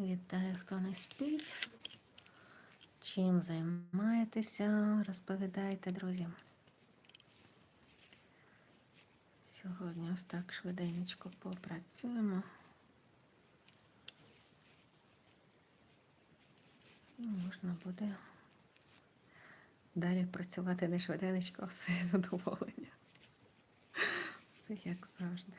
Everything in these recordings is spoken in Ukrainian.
Вітаю, хто не спить. Чим займаєтеся? Розповідайте, друзі. Сьогодні ось так швиденько попрацюємо. І можна буде далі працювати не швиденько, а в своє задоволення. Все як завжди.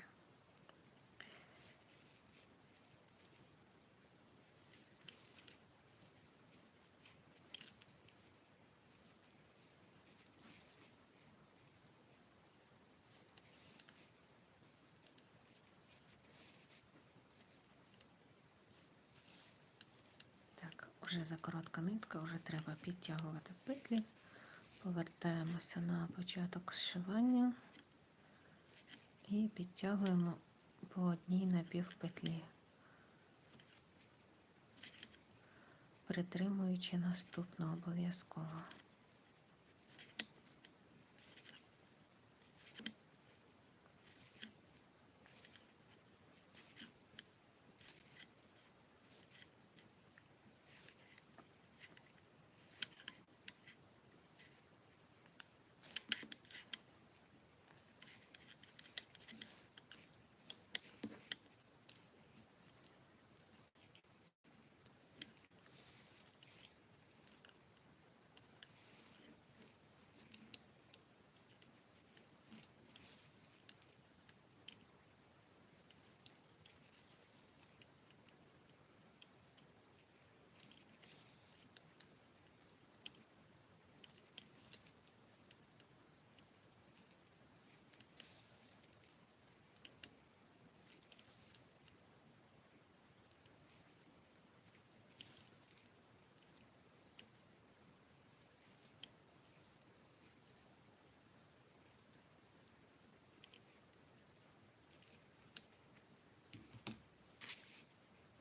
Так, вже закоротка нитка, вже треба підтягувати петлі. Повертаємося на початок зшивання і підтягуємо по одній напівпетлі, притримуючи наступну обов'язково.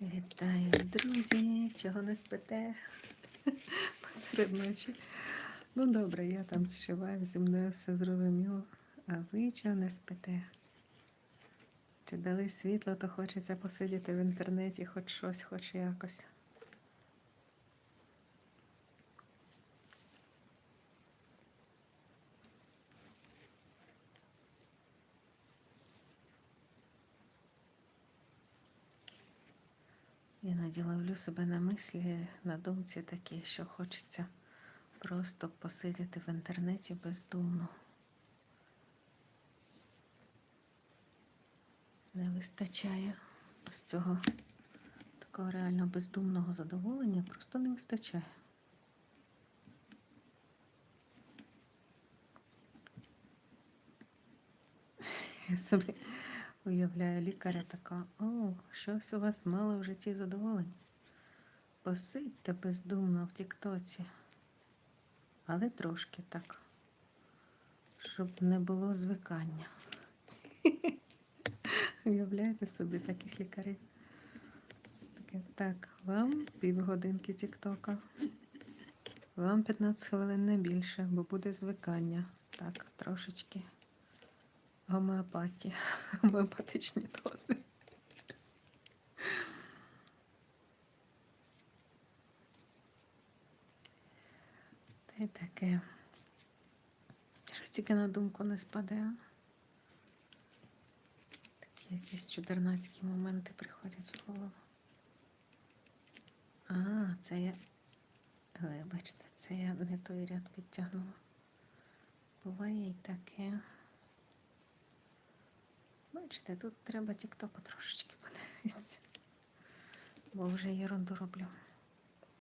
Вітаю, друзі! Чого не спите посеред ночі? Ну добре, я там зшиваю, зі мною все зрозуміло. А ви чого не спите? Чи дали світло, то хочеться посидіти в інтернеті, хоч щось, хоч якось. Іноді ловлю себе на мислі, на думці такі, що хочеться просто посидіти в інтернеті бездумно. Не вистачає ось цього такого реально бездумного задоволення, просто не вистачає. Я собі уявляю лікаря така, о, щось у вас мало в житті задоволень. Посидьте бездумно в Тіктоці, але трошки так, щоб не було звикання. Уявляєте собі таких лікарів? Так, вам півгодинки Тіктока. Вам 15 хвилин не більше, бо буде звикання. Так, трошечки гомеопатії, гомеопатичні дози. Та й таке. Що тільки на думку не спаде. Такі якісь чудернацькі моменти приходять в голову. А, це я. Вибачте, це я не той ряд підтягнула. Буває і таке. Бачите, тут треба тіктоку трошечки подивитися, бо вже ерунду роблю.